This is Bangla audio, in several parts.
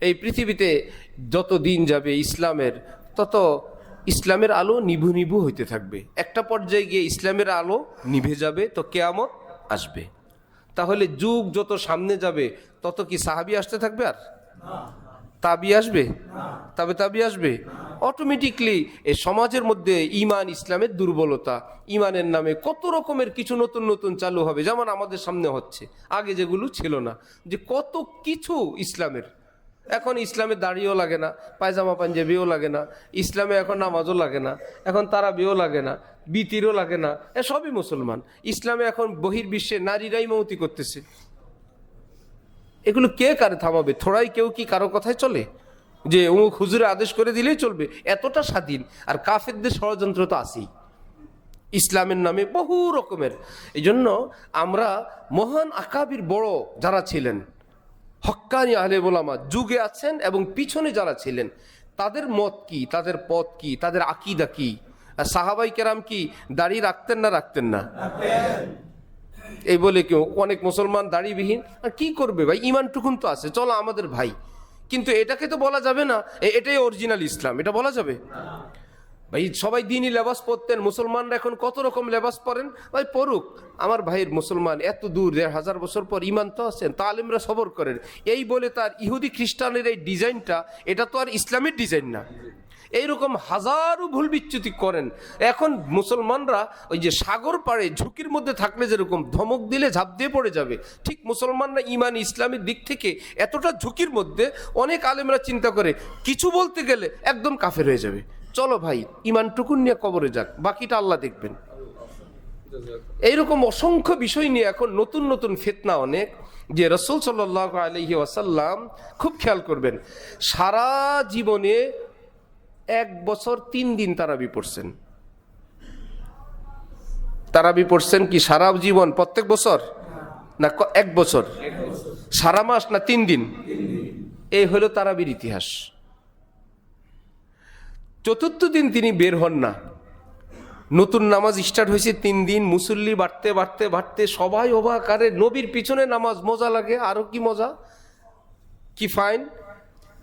এই পৃথিবীতে যত দিন যাবে ইসলামের, তত ইসলামের আলো নিভু নিভু হইতে থাকবে। একটা পর্যায়ে গিয়ে ইসলামের আলো নিভে যাবে, তো কেয়ামত আসবে। তাহলে যুগ যত সামনে যাবে, তত কি সাহাবি আসতে থাকবে আর? তাবি আসবে? তবে তাবি আসবে। অটোমেটিকলি এই সমাজের মধ্যে ইমান, ইসলামের দুর্বলতা, ইমানের নামে কত রকমের কিছু নতুন নতুন চালু হবে, যেমন আমাদের সামনে হচ্ছে। আগে যেগুলো ছিল না, যে কত কিছু ইসলামের। এখন ইসলামে দাড়িও লাগে না, পায়জামা পাঞ্জাবিও লাগে না, ইসলামে এখন নামাজও লাগে না, এখন তারা তারাবিও লাগে না, বিতিরও লাগে না, এ সবই মুসলমান। ইসলামে এখন বহির্বিশ্বে নারীরাই মৌতি করতেছে। এগুলো কে কারে থামাবে? থোড়াই কেউ কি কারও কথায় চলে? যে অমুক হুজুরে আদেশ করে দিলেই চলবে, এতটা স্বাধীন। আর কাফেরদের ষড়যন্ত্র তো আছেই। ইসলামের নামে বহু রকমের। এই জন্য আমরা মহান আকাবির বড় যারা ছিলেন হক্কানি আহলে বোলামা যুগে আছেন এবং পিছনে যারা ছিলেন তাদের মত কি? তাদের পথ কি? তাদের আকিদা কি? আর সাহাবাই কেরাম কি দাড়ি রাখতেন না রাখতেন না? এই বলে কেউ অনেক মুসলমান দাড়িবিহীন। আর কি করবে ভাই? ইমানটুকুন তো আছে। চলো আমাদের ভাই। কিন্তু এটাকে তো বলা যাবে না। এটাই অরিজিনাল ইসলাম। এটা বলা যাবে? ভাই, সবাই দিনই লেবাস পরতেন। মুসলমানরা এখন কত রকম লেবাস পরেন? ভাই, পড়ুক। আমার ভাইয়ের মুসলমান এত দূর, দেড় হাজার বছর পর ইমান তো আছেন, তালিমরা সবর করেন। এই বলে তার ইহুদি খ্রিস্টানের এই ডিজাইনটা, এটা তো আর ইসলামের ডিজাইন না। এইরকম হাজারো ভুল বিচ্যুতি করেন। এখন মুসলমানরা ওই যে সাগর পাড়ে, ঝুঁকির মধ্যে থাকলে যেরকম ধমক দিলে ঝাঁপ দিয়ে পড়ে যাবে, ঠিক মুসলমানরা ইমান ইসলামের দিক থেকে এতটা ঝুঁকির মধ্যে অনেক আলেমরা চিন্তা করে, কিছু বলতে গেলে একদম কাফের হয়ে যাবে। চলো ভাই ইমানটুকুন নিয়ে কবরে যাক, বাকিটা আল্লাহ দেখবেন। এইরকম অসংখ্য বিষয় নিয়ে এখন নতুন নতুন ফেতনা অনেক, যে রসুল সাল্লাহ আলহি ওয়াসাল্লাম খুব খেয়াল করবেন, সারা জীবনে এক বছর তিন দিন তারাবি পড়ছেন। তারাবি পড়ছেন কি সারা জীবন, প্রত্যেক বছর? না এক বছর? সারা মাস না তিন দিন? এই হলো তারাবির ইতিহাস। চতুর্থ দিন তিনি বের হন না। নতুন নামাজ স্টার্ট হয়েছে তিন দিন, মুসল্লি বাড়তে বাড়তে বাড়তে সবাই অবাক, আরে নবীর পিছনে নামাজ মজা লাগে, আরও কি মজা? কি ফাইন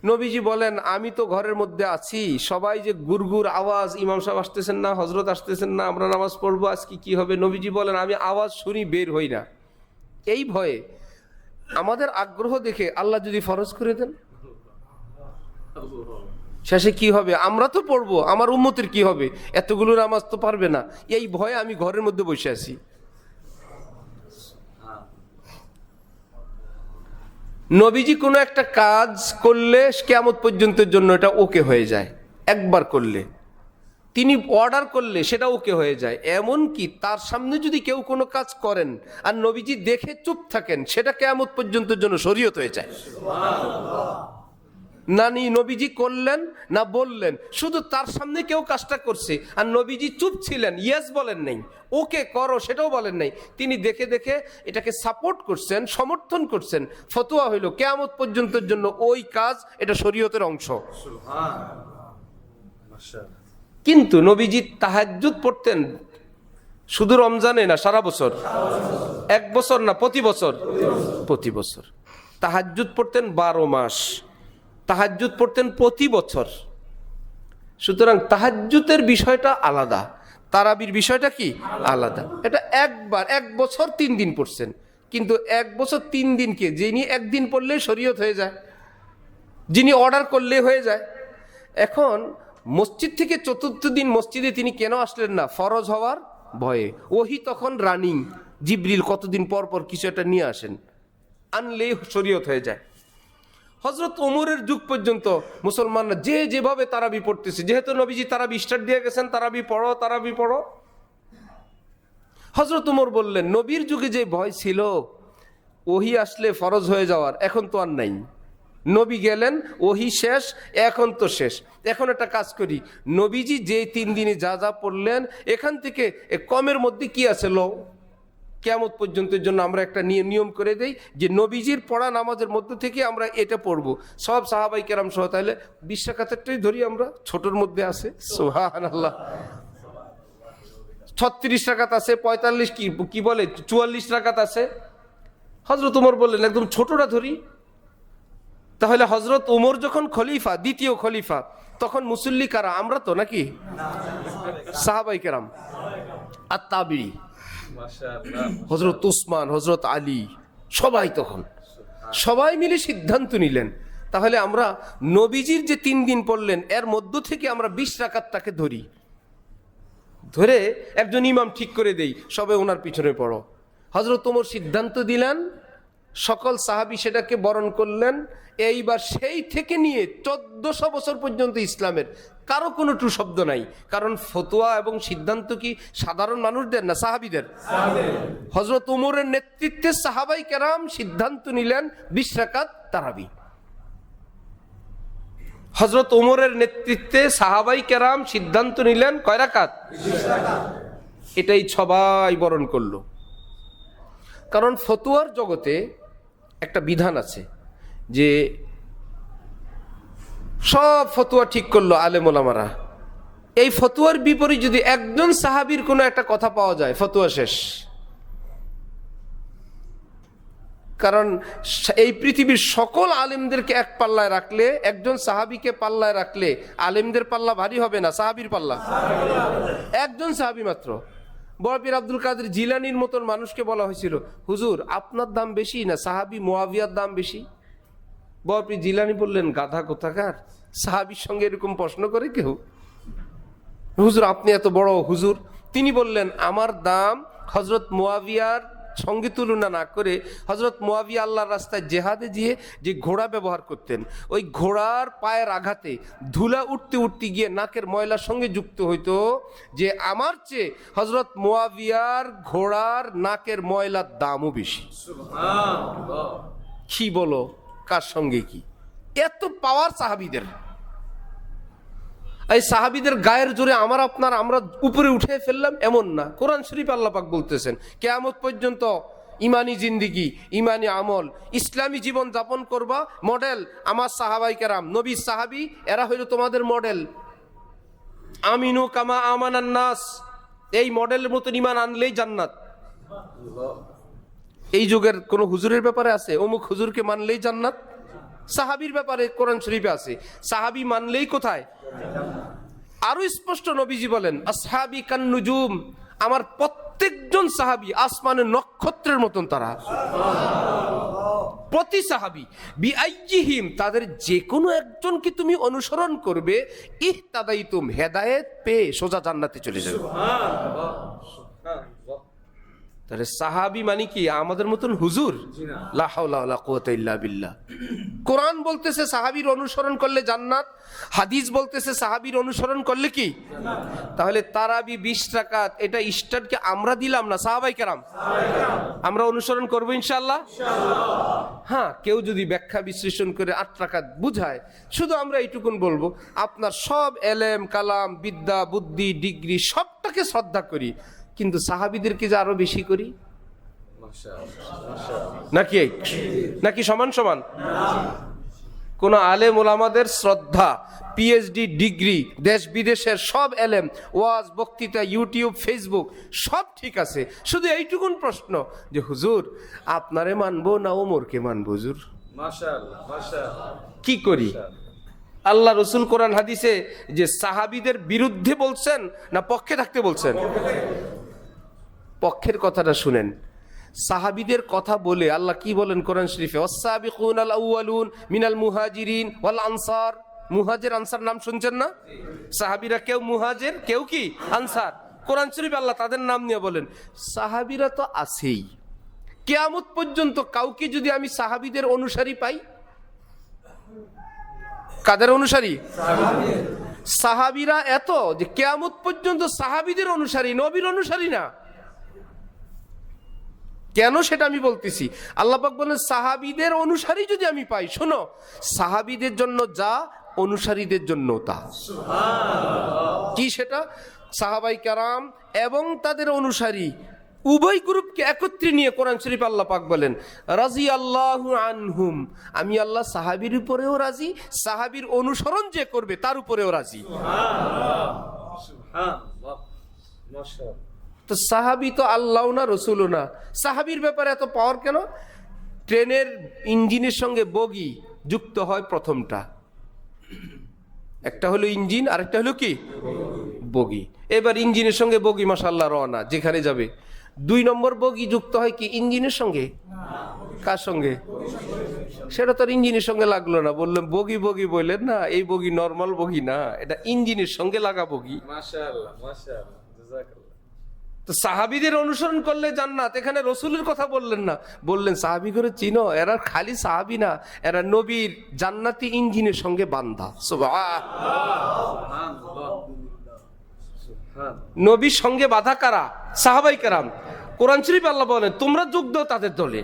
নবীজি বলেন, আমি তো ঘরের মধ্যে আছি, সবাই যে গুরগুর আওয়াজ, ইমাম সাহেব আসতেছেন না হজরত আসতেছেন না, আমরা নামাজ পড়ব, আজকে কি হবে? নবীজি বলেন, আমি আওয়াজ শুনি, বের হই না। এই ভয়ে আমাদের আগ্রহ দেখে আল্লাহ যদি ফরজ করে দেন? শেষে কি হবে? আমরা তো পড়ব, আমার উন্মতির কি হবে? এতগুলো নামাজ তো পারবে না। এই ভয়ে আমি ঘরের মধ্যে বসে আছি। নবীজি কোনো একটা কাজ করলে কেমত পর্যন্তের জন্য এটা ওকে হয়ে যায়। একবার করলে। তিনি অর্ডার করলে সেটা ওকে হয়ে যায়। এমন কি তার সামনে যদি কেউ কোনো কাজ করেন আর নবীজি দেখে চুপ থাকেন, সেটা কেমত পর্যন্তের জন্য শরীয়ত হয়ে যায়। না নবীজি করলেন, না বললেন। শুধু তার সামনে কেউ কাজটা করছে। আর নবীজি চুপ ছিলেন ইয়েস বলেন নাই। ওকে করো, সেটাও বলেন নাই। তিনি দেখে দেখে এটাকে সাপোর্ট করছেন, সমর্থন করছেন। ফতোয়া হইল কেয়ামত পর্যন্তের জন্য ওই কাজ, এটা শরীয়তের অংশ। কিন্তু নবীজি তাহাজ্জুদ পড়তেন শুধু রমজানে না, সারা বছর। এক বছর না, প্রতি বছর। প্রতি বছর। তাহাজ্জুদ পড়তেন বারো মাস। তাহাজ্জুদ পড়তেন প্রতি বছর। সুতরাং তাহাজ্জুদের বিষয়টা আলাদা। তারাবির বিষয়টা কি? আলাদা। এটা একবার, এক বছর তিন দিন পড়ছেন। কিন্তু এক বছর তিন দিনকে যিনি একদিন পড়লে শরীয়ত হয়ে যায়, যিনি অর্ডার করলে হয়ে যায়। এখন মসজিদ থেকে চতুর্থ দিন মসজিদে তিনি কেন আসলেন না? ফরজ হওয়ার ভয়ে। ওহি তখন রানিং। জিবরিল কতদিন পর পর কিছু একটা নিয়ে আসেন। আনলেই শরীয়ত হয়ে যায়। হজরত ওমরের যুগ পর্যন্ত মুসলমানরা যে যেভাবে তারাবি পড়তেছে, যেহেতু নবীজি তারাবি স্টার্ট দিয়ে গেছেন, তারাবি পড়ো তারাবি পড়ো। হজরত উমর বললেন, নবীর যুগে যে ভয় ছিল, ওহি আসলে ফরজ হয়ে যাওয়ার, এখন তো আর নাই। নবী গেলেন, ওহি শেষ, এখন তো শেষ। এখন একটা কাজ করি, নবীজি যে তিন দিনে যা যা পড়লেন, এখান থেকে কমের মধ্যে কি আছে লো? কেমত পর্যন্তের জন্য আমরা একটা নিয়ম নিয়ম করে দেই যে নবীজির পড়া নামাজের মধ্য থেকে আমরা এটা পড়ব। সব সাহাবাই কেরাম সহ তাহলে বিশ্বাকাতেরটাই ধরি আমরা, ছোটর মধ্যে আছে। সোহান আল্লাহ ছত্রিশ টাকাত আছে, পঁয়তাল্লিশ কি কি বলে? চুয়াল্লিশ টাকাত আছে। হজরত উমর বললেন, একদম ছোটটা ধরি। তাহলে হজরত উমর যখন খলিফা, দ্বিতীয় খলিফা, তখন মুসল্লি কারা? আমরা তো নাকি? সাহাবাই কেরাম। আর তাবিরি হজরত উসমান, হজরত আলী, সবাই তখন। সবাই মিলে সিদ্ধান্ত নিলেন, তাহলে আমরা নবীজির যে তিন দিন পড়লেন, এর মধ্য থেকে আমরা বিশ রাকাত তাকে ধরি। ধরে একজন ইমাম ঠিক করে দেই, সবে ওনার পিছনে পড়ো। হজরত তোমর সিদ্ধান্ত দিলেন সকল সাহাবি সেটাকে বরণ করলেন। এইবার সেই থেকে নিয়ে চোদ্দশো বছর পর্যন্ত ইসলামের কারও কোনো টু শব্দ নাই। কারণ ফতোয়া এবং সিদ্ধান্ত কি সাধারণ মানুষদের না সাহাবিদের? হজরত উমরের নেতৃত্বে সাহাবাই কেরাম সিদ্ধান্ত নিলেন বিশ রাকাত তারাবি। হজরত উমরের নেতৃত্বে সাহাবাই কেরাম সিদ্ধান্ত নিলেন কয়রাকাত? এটাই সবাই বরণ করল। কারণ ফতুয়ার জগতে একটা বিধান আছে যে সব ফতুয়া ঠিক করল আলেমোলামারা এই ফতুয়ার বিপরীত যদি একজন সাহাবির কোনো একটা কথা পাওয়া যায়, ফতুয়া শেষ। কারণ এই পৃথিবীর সকল আলেমদেরকে এক পাল্লায় রাখলে, একজন সাহাবিকে পাল্লায় রাখলে আলেমদের পাল্লা ভারী হবে না, সাহাবির পাল্লা। একজন সাহাবি মাত্র। বরপির আব্দুল কাদের জিলানির মতন মানুষকে বলা হয়েছিল। হুজুর, আপনার দাম বেশি না সাহাবি মোয়াবিয়ার দাম বেশি? বড়পীর জিলানি বললেন, গাধা কোথাকার? সাহাবির সঙ্গে এরকম প্রশ্ন করে কেউ? হুজুর, আপনি এত বড় হুজুর? তিনি বললেন, আমার দাম হজরত মোয়াবিয়ার সঙ্গে তুলনা না করে হজরত মোয়াবিয়া আল্লাহর রাস্তায় জেহাদে গিয়ে যে ঘোড়া ব্যবহার করতেন ওই ঘোড়ার পায়ের আঘাতে ধুলা উঠতে উঠতে গিয়ে নাকের ময়লার সঙ্গে যুক্ত হইতো যে আমার চেয়ে হজরত মোয়াবিয়ার ঘোড়ার নাকের ময়লার দামও বেশি। কি বলো? কার সঙ্গে কি? এত পাওয়ার সাহাবিদের। এই সাহাবিদের গায়ের জোরে আমার আপনার, আমরা উপরে উঠে ফেললাম, এমন না। কোরআন শরীফ আল্লাপাক বলতেছেন, কেয়ামত পর্যন্ত ইমানি জিন্দিগি, ইমানি আমল, ইসলামী জীবন যাপন করবা, মডেল আমার সাহাবাই কেরাম নবী সাহাবি, এরা হইল তোমাদের মডেল। আমিনু কামা আমানান নাস, এই মডেলের মতন ইমান আনলেই জান্নাত। এই যুগের কোন হুজুরের ব্যাপারে আছে? অমুক হুজুরকে মানলেই জান্নাত? সাহাবির ব্যাপারে কোরআন শরীফে আছে। সাহাবি মানলেই কোথায়? আরও স্পষ্ট নবীজি বলেন, আসহাবি কান্নুজুম আমার প্রত্যেকজন সাহাবি আসমানের নক্ষত্রের মতন তারা। প্রতি সাহাবি বিআইজিহিম তাদের যে কোনো একজনকে তুমি অনুসরণ করবে? ইহ তাদাই তুম হেদায়েত পেয়ে সোজা জান্নাতে চলে যাবে। তাহলে সাহাবি মানে কি? আমাদের মতন হুজুর? বিল্লাহ। কোরআন বলতেছে সাহাবীর অনুসরণ করলে জান্নাত হাদিস বলতেছে সাহাবীর অনুসরণ করলে কি? তাহলে তারাবি বিশ রাকাত এটা স্টার্টকে আমরা দিলাম না? সাহাবাই কেরাম? আমরা অনুসরণ করব ইনশাল্লাহ হ্যাঁ কেউ যদি ব্যাখ্যা বিশ্লেষণ করে আট রাকাত বুঝায় শুধু আমরা এইটুকুন বলব আপনার সব এলেম কালাম বিদ্যা বুদ্ধি ডিগ্রি সবটাকে শ্রদ্ধা করি। কিন্তু সাহাবিদেরকে যে আরও বেশি করি? নাকি নাকি সমান সমান? কোন আলেম ওলামাদের শ্রদ্ধা পিএইচডি ডিগ্রি দেশ বিদেশের সব এলেম ওয়াজ বক্তৃতা ইউটিউব ফেসবুক সব ঠিক আছে। শুধু এইটুকুন প্রশ্ন যে হুজুর আপনারে মানবো না ওমরকে মানবো হুজুর? কি করি? আল্লাহ রসুল কোরআন হাদিসে যে সাহাবিদের বিরুদ্ধে বলছেন না পক্ষে থাকতে বলছেন? পক্ষের কথাটা শুনেন। সাহাবিদের কথা বলে আল্লাহ কি বলেন কোরআন শরীফে? মিনাল মুহাজিরিন ওয়াল আনসার। মুহাজির আনসার নাম শুনছেন না? সাহাবিরা কেউ মুহাজের, কেউ কি? আনসার। কোরআন শরীফ আল্লাহ তাদের নাম নিয়ে বলেন। সাহাবিরা তো আছেই। কেয়ামত পর্যন্ত কাউকে যদি আমি সাহাবিদের অনুসারী পাই? কাদের অনুসারী? সাহাবিরা এত যে কেয়ামত পর্যন্ত সাহাবিদের অনুসারী, নবীর অনুসারী না। কেন সেটা আমি বলতেছি? আল্লাপাক বলেন সাহাবিদের অনুসারী যদি আমি পাই শোনো সাহাবিদের জন্য যা অনুসারীদের জন্য তা। কি সেটা? সাহাবাই কারাম এবং তাদের অনুসারী উভয় গ্রুপকে একত্রে নিয়ে কোরআন শরীফ আল্লাহ পাক বলেন রাজি আল্লাহ আনহুম। আমি আল্লাহ সাহাবির উপরেও রাজি সাহাবির অনুসরণ যে করবে তার উপরেও রাজি। তো সাহাবি তো আল্লাহ না রসুল না। সাহাবির ব্যাপারে এত পাওয়ার কেন? ট্রেনের ইঞ্জিনের সঙ্গে বগি যুক্ত হয় প্রথমটা। একটা হলো ইঞ্জিন, আরেকটা হলো কি? বগি। এবার ইঞ্জিনের সঙ্গে বগি মাসাল্লাহ রওনা, যেখানে যাবে। দুই নম্বর বগি যুক্ত হয় কি? ইঞ্জিনের সঙ্গে? কার সঙ্গে? সেটা তো ইঞ্জিনের সঙ্গে লাগল না। বললাম, বগি বগি বললেন, না, এই বগি নর্মাল বগি না, এটা ইঞ্জিনের সঙ্গে লাগা বগি। জাযাকাল্লাহ। তো সাহাবিদের অনুসরণ করলে জান্নাত। এখানে রসুলের কথা বললেন না। বললেন, সাহাবি করে চিনো, এরা খালি সাহাবি না, এরা নবীর জান্নাতি ইঞ্জিনের সঙ্গে বান্ধা নবীর সঙ্গে বাধা কারা? সাহাবাই কারাম। কোরআন শরীফ আল্লাহ বলেন, তোমরা যোগ দাও তাদের দলে।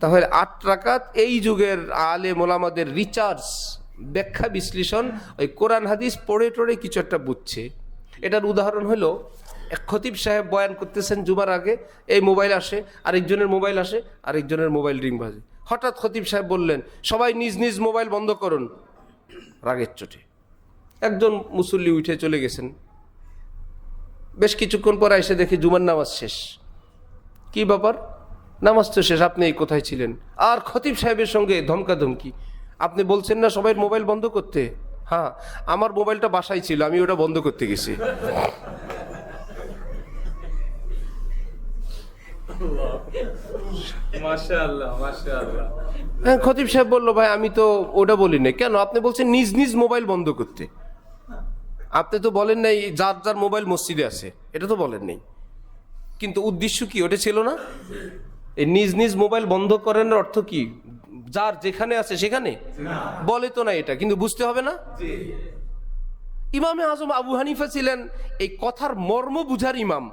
তাহলে আট রাকাত এই যুগের আলে মোলামাদের রিচার্জ ব্যাখ্যা বিশ্লেষণ, ওই কোরআন হাদিস পড়ে টড়ে কিছু একটা বুঝছে। এটার উদাহরণ হলো খতিব সাহেব বয়ান করতেছেন জুমার আগে, এই মোবাইল আসে, আরেকজনের মোবাইল আসে, আরেকজনের মোবাইল রিং বাজে। হঠাৎ খতিব সাহেব বললেন, সবাই নিজ নিজ মোবাইল বন্ধ করুন। রাগের চোটে। একজন মুসল্লি উঠে চলে গেছেন। বেশ কিছুক্ষণ পর এসে দেখি জুমার নামাজ শেষ। কি ব্যাপার? নামাজ তো শেষ, আপনি এই কোথায় ছিলেন? আর খতিব সাহেবের সঙ্গে ধমকাধমকি। আপনি বলছেন না সবাই মোবাইল বন্ধ করতে? হ্যাঁ আমার মোবাইলটা বাসায় ছিল আমি ওটা বন্ধ করতে গেছি। হ্যাঁ খতিব সাহেব বলল ভাই আমি তো ওটা বলি না কেন? আপনি বলছেন নিজ নিজ মোবাইল বন্ধ করতে। আপনি তো বলেন নাই যার যার মোবাইল মসজিদে আছে এটা তো বলেন নাই। কিন্তু উদ্দেশ্য কি? ওটা ছিল না? এই নিজ নিজ মোবাইল বন্ধ করেন অর্থ কি? যার যেখানে আছে সেখানে? বলে তো না এটা কিন্তু বুঝতে হবে না? ইমামে আজম আবু হানিফা ছিলেন এই কথার মর্ম বুঝার ইমাম।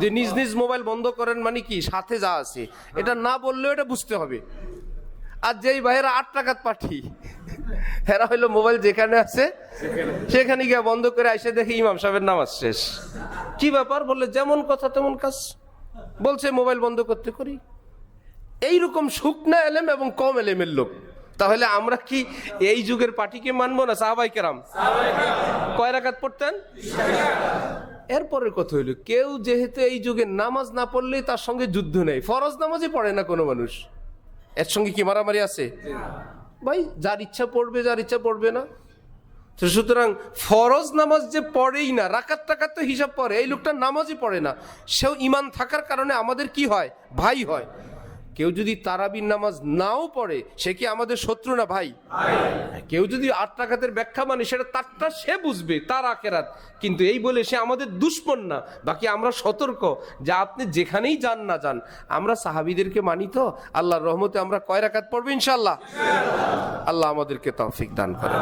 যে নিজ নিজ মোবাইল বন্ধ করেন মানে কি? সাথে যা আছে। এটা না বললেও এটা বুঝতে হবে। আর যেই ভাইয়েরা আট টাকাত পাঠি এরা হইল মোবাইল যেখানে আছে সেখানে গিয়ে বন্ধ করে এসে দেখি ইমাম সাহেবের নামাজ শেষ। কি ব্যাপার? বললে যেমন কথা তেমন কাজ। বলছে মোবাইল বন্ধ করতে করি। এইরকম শুকনা এলেম এবং কম এলেমের লোক। তাহলে আমরা কি এই যুগের পার্টিকে মানবো না সাহাবাই কেরাম? কয় রাকাত পড়তেন? এরপরের কথা হইল, কেউ যেহেতু এই যুগে নামাজ না পড়লেই তার সঙ্গে যুদ্ধ নেই। ফরজ নামাজই পড়ে না কোনো মানুষ। এর সঙ্গে কি মারামারি আছে? ভাই, যার ইচ্ছা পড়বে, যার ইচ্ছা পড়বে না। সুতরাং ফরজ নামাজ যে পড়েই না, রাকাত টাকাত তো হিসাব পড়ে, এই লোকটা নামাজই পড়ে না। সেও ইমান থাকার কারণে আমাদের কি হয়? ভাই হয়। কেউ যদি তারাবির নামাজ নাও পড়ে সে কি আমাদের শত্রু না ভাই? কেউ যদি আট টাকাতের ব্যাখ্যা মানে সেটা তারটা সে বুঝবে তার আকেরাত কিন্তু এই বলে সে আমাদের দুশ্মন না। বাকি আমরা সতর্ক যে আপনি যেখানেই যান না যান আমরা সাহাবিদেরকে মানি তো আল্লাহর রহমতে আমরা কয় রাকাত পড়ব ইনশাল্লাহ আল্লাহ আমাদেরকে তৌফিক দান করেন।